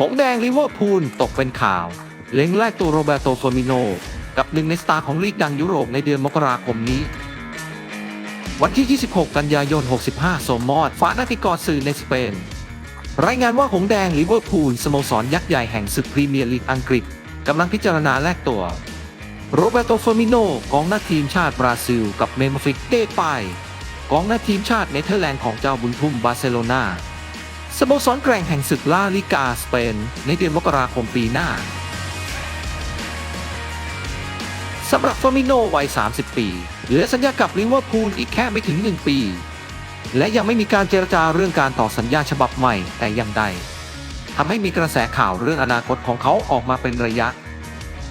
หงแดงลิเวอร์พูลตกเป็นข่าว เล็งแลกตัวโรเบโตฟอร์มิโน กับหนึ่งในสตาร์ของลีกดังยุโรปในเดือนมกราคมนี้ วันที่ 26 กันยายน 65 สมมอดฝาหนาติกรสื่อในสเปน รายงานว่าหงแดงลิเวอร์พูลสโมสรยักษ์ใหญ่แห่งศึกพรีเมียร์ลีกอังกฤษกำลังพิจารณาแลกตัว โรเบโตฟอร์มิโนกองหน้าทีมชาติบราซิล กับเมมฟิกเต้ปายกองหน้าทีมชาติเนเธอร์แลนด์ของเจ้าบุญทุ่มบาร์เซโลนา สโมสรแกร่งแห่งศึกลาลิกาสเปน ในเดือนมกราคมปีหน้าสำหรับฟอร์มิโนวัย 30 ปี เหลือสัญญากับลิเวอร์พูลอีกแค่ไม่ถึง 1 ปี และยังไม่มีการเจรจาเรื่องการต่อสัญญาฉบับใหม่แต่อย่างใดทำให้มีกระแสข่าวเรื่องอนาคตของเขาออกมาเป็นระยะ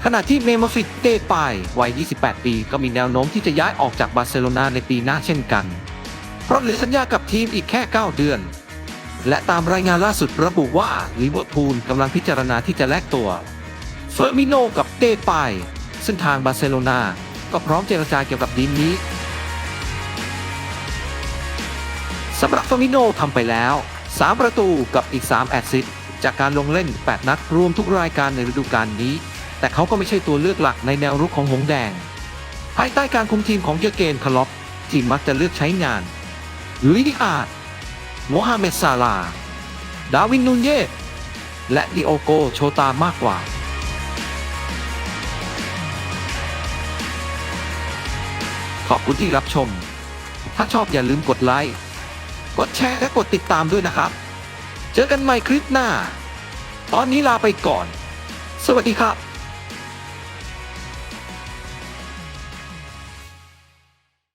ขณะที่เมมฟิตเตปายวัย 28 ปี ก็มีแนวโน้มที่จะย้ายออกจากบาร์เซโลนาในปีหน้าเช่นกัน เพราะเหลือสัญญากับทีมอีกแค่ 9 เดือน และตามรายงานล่าสุดระบุว่าลิเวอร์พูลกำลังพิจารณาที่จะแลกตัวเฟอร์มิโนกับเต้ปายซึ่งทางบาร์เซโลนาก็พร้อมเจรจาเกี่ยวกับดีลนี้สำหรับเฟอร์มิโนทำไปแล้ว 3 ประตูกับอีก 3 แอสซิสต์จากการลงเล่น 8 นัดรวมทุกรายการในฤดูกาลนี้ แต่เขาก็ไม่ใช่ตัวเลือกหลักในแนวรุกของหงแดง ภายใต้การคุมทีมของเยอเกนคลอปที่มักจะเลือกใช้งานลุยดิอาด โมฮัมเหม็ดซาลา ดาวินนูนเยสและดิโอโกโชตามากกว่าขอบคุณที่รับชม ถ้าชอบอย่าลืมกดไลค์ กดแชร์ และกดติดตามด้วยนะครับ เจอกันใหม่คลิปหน้า ตอนนี้ลาไปก่อน สวัสดีครับ